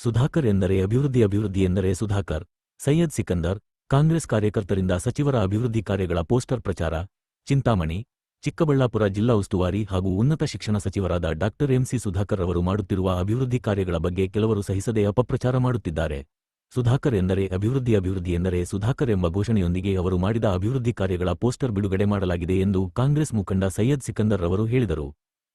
ಸುಧಾಕರ್ ಎಂದರೆ ಅಭಿವೃದ್ಧಿ ಅಭಿವೃದ್ಧಿ ಎಂದರೆ ಸುಧಾಕರ್. ಸೈಯದ್ ಸಿಕಂದರ್, ಕಾಂಗ್ರೆಸ್ ಕಾರ್ಯಕರ್ತರಿಂದ ಸಚಿವರ ಅಭಿವೃದ್ಧಿ ಕಾರ್ಯಗಳ ಪೋಸ್ಟರ್ ಪ್ರಚಾರ. ಚಿಂತಾಮಣಿ, ಚಿಕ್ಕಬಳ್ಳಾಪುರ ಜಿಲ್ಲಾ ಉಸ್ತುವಾರಿ ಹಾಗೂ ಉನ್ನತ ಶಿಕ್ಷಣ ಸಚಿವರಾದ ಡಾಕ್ಟರ್ ಎಂಸಿ ಸುಧಾಕರ್ ಅವರು ಮಾಡುತ್ತಿರುವ ಅಭಿವೃದ್ಧಿ ಕಾರ್ಯಗಳ ಬಗ್ಗೆ ಕೆಲವರು ಸಹಿಸದೆ ಅಪಪ್ರಚಾರ ಮಾಡುತ್ತಿದ್ದಾರೆ. ಸುಧಾಕರ್ ಎಂದರೆ ಅಭಿವೃದ್ಧಿ ಅಭಿವೃದ್ಧಿ ಎಂದರೆ ಸುಧಾಕರ್ ಎಂಬ ಘೋಷಣೆಯೊಂದಿಗೆ ಅವರು ಮಾಡಿದ ಅಭಿವೃದ್ಧಿ ಕಾರ್ಯಗಳ ಪೋಸ್ಟರ್ ಬಿಡುಗಡೆ ಮಾಡಲಾಗಿದೆ ಎಂದು ಕಾಂಗ್ರೆಸ್ ಮುಖಂಡ ಸೈಯದ್ ಸಿಕಂದರ್ ಅವರು ಹೇಳಿದರು.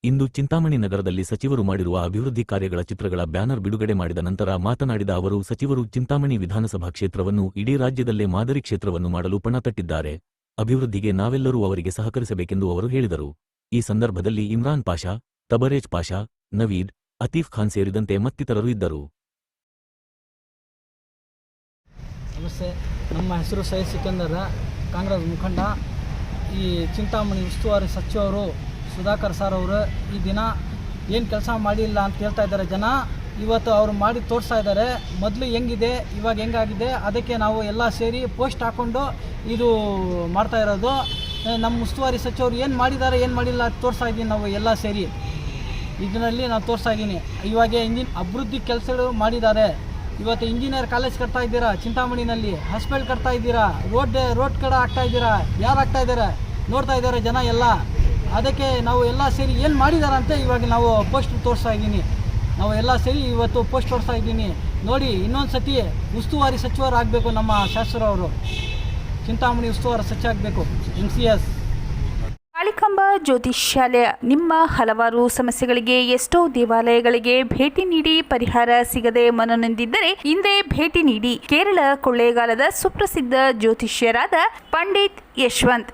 ಇಂದು ಚಿಂತಾಮಣಿ ನಗರದಲ್ಲಿ ಸಚಿವರು ಮಾಡಿರುವ ಅಭಿವೃದ್ಧಿ ಕಾರ್ಯಗಳ ಚಿತ್ರಗಳ ಬ್ಯಾನರ್ ಬಿಡುಗಡೆ ಮಾಡಿದ ನಂತರ ಮಾತನಾಡಿದ ಅವರು, ಸಚಿವರು ಚಿಂತಾಮಣಿ ವಿಧಾನಸಭಾ ಕ್ಷೇತ್ರವನ್ನು ಇಡೀ ರಾಜ್ಯದಲ್ಲೇ ಮಾದರಿ ಕ್ಷೇತ್ರವನ್ನು ಮಾಡಲು ಪಣ ತಟ್ಟಿದ್ದಾರೆ. ಅಭಿವೃದ್ಧಿಗೆ ನಾವೆಲ್ಲರೂ ಅವರಿಗೆ ಸಹಕರಿಸಬೇಕೆಂದು ಅವರು ಹೇಳಿದರು. ಈ ಸಂದರ್ಭದಲ್ಲಿ ಇಮ್ರಾನ್ ಪಾಷಾ, ತಬರೇಜ್ ಪಾಷಾ, ನವೀದ್, ಅತೀಫ್ ಖಾನ್ ಸೇರಿದಂತೆ ಮತ್ತಿತರರು ಇದ್ದರು. ನಮಸ್ತೆ. ನಮ್ಮ ಹೆಸರು ಸೈಯದ್ ಸಿಕಂದರ, ಕಾಂಗ್ರೆಸ್ ಮುಖಂಡ. ಈ ಚಿಂತಾಮಣಿ ಉಸ್ತುವಾರಿ ಸಚಿವರು ಸುಧಾಕರ್ ಸರ್ ಅವರು, ಈ ದಿನ ಏನು ಕೆಲಸ ಮಾಡಿಲ್ಲ ಅಂತ ಹೇಳ್ತಾ ಇದ್ದಾರೆ ಜನ. ಇವತ್ತು ಅವರು ಮಾಡಿ ತೋರಿಸ್ತಾ ಇದ್ದಾರೆ. ಮೊದಲು ಹೆಂಗಿದೆ, ಇವಾಗ ಹೆಂಗಾಗಿದೆ, ಅದಕ್ಕೆ ನಾವು ಎಲ್ಲ ಸೇರಿ ಪೋಸ್ಟ್ ಹಾಕ್ಕೊಂಡು ಇದು ಮಾಡ್ತಾ ಇರೋದು. ನಮ್ಮ ಉಸ್ತುವಾರಿ ಸಚಿವರು ಏನು ಮಾಡಿದ್ದಾರೆ, ಏನು ಮಾಡಿಲ್ಲ ತೋರಿಸ್ತಾ ಇದ್ದೀನಿ ನಾವು ಎಲ್ಲ ಸೇರಿ. ಇದರಲ್ಲಿ ನಾನು ತೋರಿಸ್ತಾ ಇದ್ದೀನಿ. ಇವಾಗ ಇಂಜಿನ್ ಅಭಿವೃದ್ಧಿ ಕೆಲಸಗಳು ಮಾಡಿದ್ದಾರೆ. ಇವತ್ತು ಇಂಜಿನಿಯರ್ ಕಾಲೇಜ್ ಕಟ್ತಾ ಇದ್ದೀರಾ, ಚಿಂತಾಮಣಿನಲ್ಲಿ? ಹಾಸ್ಪಿಟಲ್ ಕಟ್ತಾ ಇದ್ದೀರಾ? ರೋಡ್ ರೋಡ್ ಕಡೆ ಆಗ್ತಾ ಇದ್ದೀರಾ? ಯಾರು ಆಗ್ತಾ ಇದ್ದಾರೆ? ನೋಡ್ತಾ ಇದ್ದಾರೆ ಜನ ಎಲ್ಲ. ಅದಕ್ಕೆ ನಾವು ಎಲ್ಲ ಸೇರಿ ಏನು ಮಾಡಿದ್ದಾರೆ ಅಂತ ಇವಾಗ ನಾವು ಪೋಸ್ಟ್ ತೋರಿಸ್ತಾ ಇದ್ದೀನಿ. ನಾವು ಎಲ್ಲ ಸೇರಿ ಇವತ್ತು ಪೋಸ್ಟ್ ತೋರಿಸ್ತಾ ಇದ್ದೀನಿ. ನೋಡಿ ಇನ್ನೊಂದು ಸತಿ ಉಸ್ತುವಾರಿ ಸಚಿವರಾಗಬೇಕು ನಮ್ಮ ಶಾಸಕರವರು ಚಿಂತಾಮಣಿ ಉಸ್ತುವಾರಿ ಸಚಿವ ಆಗಬೇಕು ಎಂ ಸಿ ಎಸ್. ಕಾಳಿಕಾಂಬ ಜ್ಯೋತಿಷ್ಯಾಲಯ ನಿಮ್ಮ ಹಲವಾರು ಸಮಸ್ಯೆಗಳಿಗೆ ಎಷ್ಟೋ ದೇವಾಲಯಗಳಿಗೆ ಭೇಟಿ ನೀಡಿ ಪರಿಹಾರ ಸಿಗದೆ ಮನನೊಂದಿದ್ದರೆ ಹಿಂದೆ ಭೇಟಿ ನೀಡಿ. ಕೇರಳ ಕೊಳ್ಳೇಗಾಲದ ಸುಪ್ರಸಿದ್ಧ ಜ್ಯೋತಿಷ್ಯರಾದ ಪಂಡಿತ್ ಯಶವಂತ್.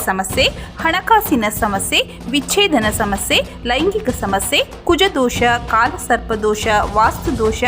ಸಮಸ್ಯೆ ಹಣಕಾಸಿನ ಸಮಸ್ಯೆ ವಿಚ್ಛೇದನ ಸಮಸ್ಯೆ ಲೈಂಗಿಕ ಸಮಸ್ಯೆ ಕುಜದೋಷ ಕಾಲಸರ್ಪದೋಷ ವಾಸ್ತುದೋಷ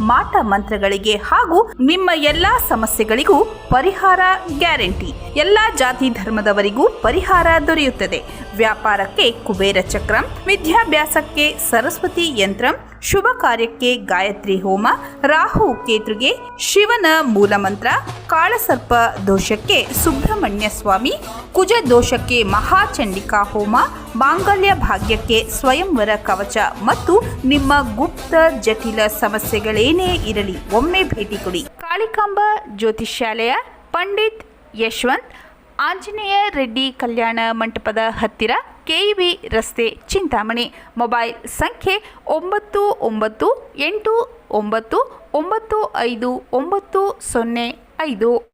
ಮಾಟ ಮಂತ್ರಗಳಿಗೆ ಹಾಗೂ ನಿಮ್ಮ ಎಲ್ಲಾ ಸಮಸ್ಯೆಗಳಿಗೂ ಪರಿಹಾರ ಗ್ಯಾರಂಟಿ. ಎಲ್ಲಾ ಜಾತಿ ಧರ್ಮದವರಿಗೂ ಪರಿಹಾರ ದೊರೆಯುತ್ತದೆ. ವ್ಯಾಪಾರಕ್ಕೆ ಕುಬೇರ ಚಕ್ರಂ, ವಿದ್ಯಾಭ್ಯಾಸಕ್ಕೆ ಸರಸ್ವತಿ ಯಂತ್ರಂ, ಶುಭ ಕಾರ್ಯಕ್ಕೆ ಗಾಯತ್ರಿ ಹೋಮ, ರಾಹು ಕೇತುಗೆ, ಶಿವನ ಮೂಲಮಂತ್ರ, ಕಾಳಸರ್ಪ ದೋಷಕ್ಕೆ ಸುಬ್ರಹ್ಮಣ್ಯ ಸ್ವಾಮಿ, ಕುಜ ದೋಷಕ್ಕೆ ಮಹಾಚಂಡಿಕಾ ಹೋಮ, ಮಾಂಗಲ್ಯ ಭಾಗ್ಯಕ್ಕೆ ಸ್ವಯಂವರ ಕವಚ ಮತ್ತು ನಿಮ್ಮ ಗುಪ್ತ ಜಟಿಲ ಸಮಸ್ಯೆಗಳೇನೇ ಇರಲಿ, ಒಮ್ಮೆ ಭೇಟಿ ಕೊಡಿ. ಕಾಳಿಕಾಂಬ ಜ್ಯೋತಿಷ್ಯಾಲಯ ಪಂಡಿತ್ ಯಶವಂತ್, ಆಂಜನೇಯ ರೆಡ್ಡಿ ಕಲ್ಯಾಣ ಮಂಟಪದ ಹತ್ತಿರ ಕೆಇಬಿ ರಸ್ತೆ ಚಿಂತಾಮಣಿ. ಮೊಬೈಲ್ ಸಂಖ್ಯೆ ಒಂಬತ್ತು ಒಂಬತ್ತು ಎಂಟು ಒಂಬತ್ತು ಒಂಬತ್ತು ಐದು ಒಂಬತ್ತು ಸೊನ್ನೆ ಐದು.